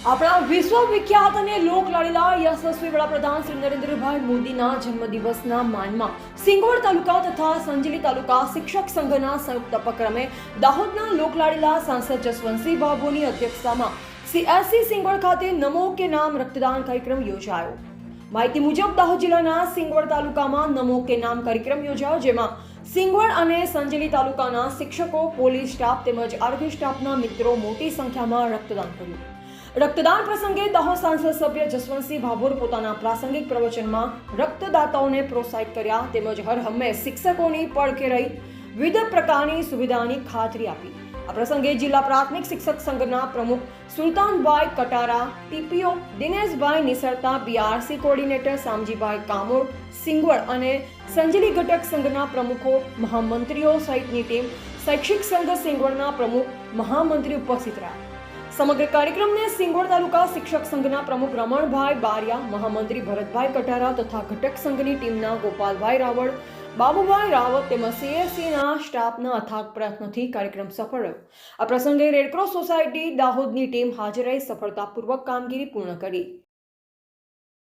વિશ્વવિખ્યાત અને લોકલાડીલા યશસ્વી વડાપ્રધાન શ્રી નરેન્દ્રભાઈ મોદીના જન્મદિવસના માનમાં સિંગવડ તાલુકા તથા સંજલી તાલુકા શિક્ષક સંઘના સંયુક્ત ઉપક્રમે દાહોદના લોકલાડીલા સાંસદ જસવંતસિંહ બાબુની અધ્યક્ષતામાં સીએસસી સિંગવડ ખાતે નમો કે નામ રક્તદાન કાર્યક્રમ યોજાયો. માહિતી મુજબ દાહોદ જિલ્લાના સિંગવડ તાલુકામાં નમો કે નામ કાર્યક્રમ યોજાયો, જેમાં સિંગવડ અને સંજલી તાલુકાના શિક્ષકો, પોલીસ સ્ટાફ તેમજ આરોગ્ય સ્ટાફના મિત્રો મોટી સંખ્યામાં રક્તદાન કર્યું. રક્તદાન પ્રસંગે દાહોદ સાંસદ સભ્ય જસવંતસિંહ ભાભોર પોતાના પ્રાસંગિક પ્રવચનમાં રક્તદાતાઓને પ્રોત્સાહિત કર્યા તેમજ હર હંમેશ શિક્ષકોની પડખે રહી વિવિધ પ્રકારની સુવિધાની ખાતરી આપી. આ પ્રસંગે જિલ્લા પ્રાથમિક શિક્ષક સંઘના પ્રમુખ Sultanbhai Katara, TPO Dineshbhai Nisarta, BRC coordinator Samjibhai Kamor, Singvad અને સંજલી ઘટક સંઘના પ્રમુખો, મહામંત્રીઓ સહિતની ટીમ શૈક્ષિક સંઘ સિંગવડના પ્રમુખ, મહામંત્રી ઉપસ્થિત રહ્યા. સમગ્ર કાર્યક્રમને સિંગોડ તાલુકા શિક્ષક સંઘના પ્રમુખ રમણભાઈ બારિયા, મહામંત્રી ભરતભાઈ કટારા તથા ઘટક સંઘની ટીમના ગોપાલભાઈ રાવળ, બાબુભાઈ રાવત તેમજ સીએસસીના સ્ટાફના અથાગ પ્રયત્નોથી કાર્યક્રમ સફળ રહ્યો. આ પ્રસંગે રેડક્રોસ સોસાયટી દાહોદની ટીમ હાજર રહી સફળતાપૂર્વક કામગીરી પૂર્ણ કરી.